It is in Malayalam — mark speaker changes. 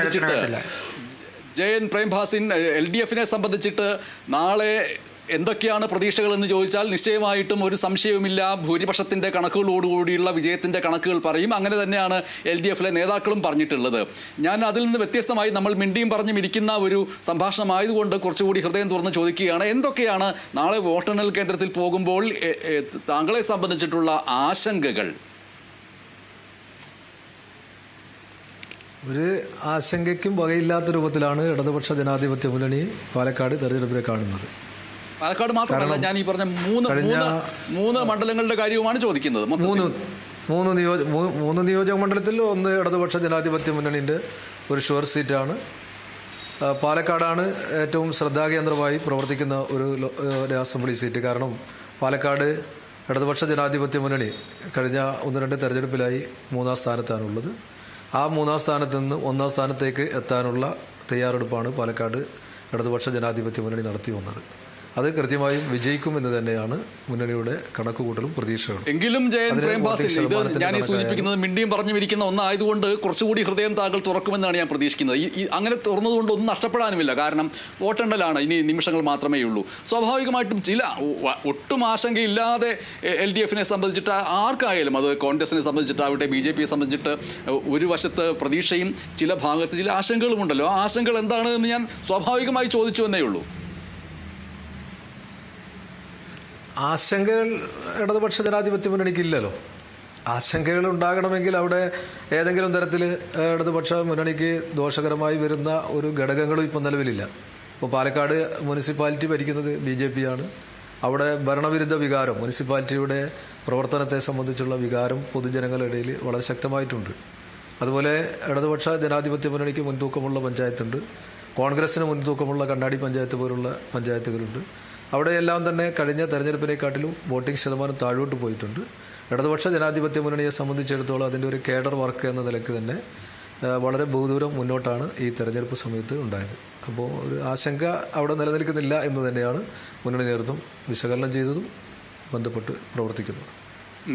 Speaker 1: സംബന്ധിച്ചിട്ട് ജയൻ പ്രേംഭാസിൻ എൽ ഡി എഫിനെ സംബന്ധിച്ചിട്ട് നാളെ എന്തൊക്കെയാണ് പ്രതീക്ഷകൾ എന്ന് ചോദിച്ചാൽ നിശ്ചയമായിട്ടും ഒരു സംശയവുമില്ല. ഭൂരിപക്ഷത്തിന്റെ കണക്കുകളോടുകൂടിയുള്ള വിജയത്തിന്റെ കണക്കുകൾ പറയും. അങ്ങനെ തന്നെയാണ് എൽ ഡി എഫിലെ നേതാക്കളും പറഞ്ഞിട്ടുള്ളത്. ഞാൻ അതിൽ നിന്ന് വ്യത്യസ്തമായി നമ്മൾ മിണ്ടിയും പറഞ്ഞും ഇരിക്കുന്ന ഒരു സംഭാഷണമായതുകൊണ്ട് കുറച്ചുകൂടി ഹൃദയം തുറന്ന് ചോദിക്കുകയാണ്. എന്തൊക്കെയാണ് നാളെ വോട്ടെണ്ണൽ കേന്ദ്രത്തിൽ പോകുമ്പോൾ താങ്കളെ സംബന്ധിച്ചിട്ടുള്ള ആശങ്കകൾ?
Speaker 2: ഒരു ആശങ്കയ്ക്കും വകയില്ലാത്ത രൂപത്തിലാണ് ഇടതുപക്ഷ ജനാധിപത്യ മുന്നണി പാലക്കാട് തെരഞ്ഞെടുപ്പിനെ കാണുന്നത്.
Speaker 1: പാലക്കാട് മാത്രമല്ല ഞാൻ ഈ പറഞ്ഞ മൂന്ന്
Speaker 2: കഴിഞ്ഞ-
Speaker 1: മൂന്ന് മണ്ഡലങ്ങളുടെ കാര്യവുമാണ് ചോദിക്കുന്നത്.
Speaker 2: മൂന്ന് മൂന്ന് നിയോജ മൂന്ന് നിയോജക മണ്ഡലത്തിൽ ഒന്ന് ഇടതുപക്ഷ ജനാധിപത്യ മുന്നണിന്റെ ഒരു ഷുവർ സീറ്റാണ്. പാലക്കാടാണ് ഏറ്റവും ശ്രദ്ധാകേന്ദ്രമായി പ്രവർത്തിക്കുന്ന ഒരു അസംബ്ലി സീറ്റ്. കാരണം പാലക്കാട് ഇടതുപക്ഷ ജനാധിപത്യ മുന്നണി കഴിഞ്ഞ ഒന്ന് രണ്ട് തെരഞ്ഞെടുപ്പിലായി മൂന്നാം സ്ഥാനത്താണുള്ളത്. ആ മൂന്നാം സ്ഥാനത്ത് നിന്ന് ഒന്നാം സ്ഥാനത്തേക്ക് എത്താനുള്ള തയ്യാറെടുപ്പാണ് പാലക്കാട് ഇടതുപക്ഷ ജനാധിപത്യ മുന്നണി നടത്തി വന്നത്. അത് കൃത്യമായും വിജയിക്കും എന്ന് തന്നെയാണ് മുന്നണിയുടെ കണക്കുകൂട്ടലും പ്രതീക്ഷകളും.
Speaker 1: എങ്കിലും ജയൻ ഇത് ഞാൻ ഈ സൂചിപ്പിക്കുന്നത് മിണ്ടിയും പറഞ്ഞു ഇരിക്കുന്ന ഒന്നായതുകൊണ്ട് കുറച്ചുകൂടി ഹൃദയം താങ്കൾ തുറക്കുമെന്നാണ് ഞാൻ പ്രതീക്ഷിക്കുന്നത്. ഈ- അങ്ങനെ തുറന്നതുകൊണ്ട് ഒന്നും നഷ്ടപ്പെടാനുമില്ല. കാരണം വോട്ടെണ്ണലാണ്. ഇനി നിമിഷങ്ങൾ മാത്രമേ ഉള്ളൂ. സ്വാഭാവികമായിട്ടും ചില ഒട്ടും ആശങ്കയില്ലാതെ എൽ ഡി എഫിനെ സംബന്ധിച്ചിട്ട് ആർക്കായാലും അത് കോൺഗ്രസിനെ സംബന്ധിച്ചിട്ടാവട്ടെ ബി ജെ പിയെ സംബന്ധിച്ചിട്ട് ഒരു വശത്ത് പ്രതീക്ഷയും ചില ഭാഗത്ത് ചില ആശങ്കകളുമുണ്ടല്ലോ. ആ ആശങ്കകൾ എന്താണ് എന്ന് ഞാൻ സ്വാഭാവികമായി ചോദിച്ചു എന്നേ ഉള്ളൂ.
Speaker 2: ആശങ്കകൾ ഇടതുപക്ഷ ജനാധിപത്യ മുന്നണിക്കില്ലല്ലോ. ആശങ്കകൾ ഉണ്ടാകണമെങ്കിൽ അവിടെ ഏതെങ്കിലും തരത്തിൽ ഇടതുപക്ഷ മുന്നണിക്ക് ദോഷകരമായി വരുന്ന ഒരു ഘടകങ്ങളും ഇപ്പം നിലവിലില്ല. ഇപ്പോൾ പാലക്കാട് മുനിസിപ്പാലിറ്റി ഭരിക്കുന്നത് ബി ജെ പി ആണ്. അവിടെ ഭരണവിരുദ്ധ വികാരം മുനിസിപ്പാലിറ്റിയുടെ പ്രവർത്തനത്തെ സംബന്ധിച്ചുള്ള വികാരം പൊതുജനങ്ങളിടയിൽ വളരെ ശക്തമായിട്ടുണ്ട്. അതുപോലെ ഇടതുപക്ഷ ജനാധിപത്യ മുന്നണിക്ക് മുൻതൂക്കമുള്ള പഞ്ചായത്തുണ്ട്. കോൺഗ്രസിന് മുൻതൂക്കമുള്ള കണ്ണാടി പഞ്ചായത്ത് പോലുള്ള പഞ്ചായത്തുകളുണ്ട്. അവിടെയെല്ലാം തന്നെ കഴിഞ്ഞ തെരഞ്ഞെടുപ്പിനെക്കാട്ടിലും വോട്ടിംഗ് ശതമാനം താഴോട്ട് പോയിട്ടുണ്ട്. ഇടതുപക്ഷ ജനാധിപത്യ മുന്നണിയെ സംബന്ധിച്ചിടത്തോളം അതിന്റെ ഒരു കേഡർ വർക്ക് എന്ന നിലയ്ക്ക് തന്നെ വളരെ ബഹുദൂരം മുന്നോട്ടാണ് ഈ തെരഞ്ഞെടുപ്പ് സമയത്ത് ഉണ്ടായത്. അപ്പോൾ ഒരു ആശങ്ക അവിടെ നിലനിൽക്കുന്നില്ല എന്ന് തന്നെയാണ് മുന്നണി നേതൃത്വം വിശകലനം ചെയ്തതും ബന്ധപ്പെട്ട് പ്രവർത്തിക്കുന്നത്.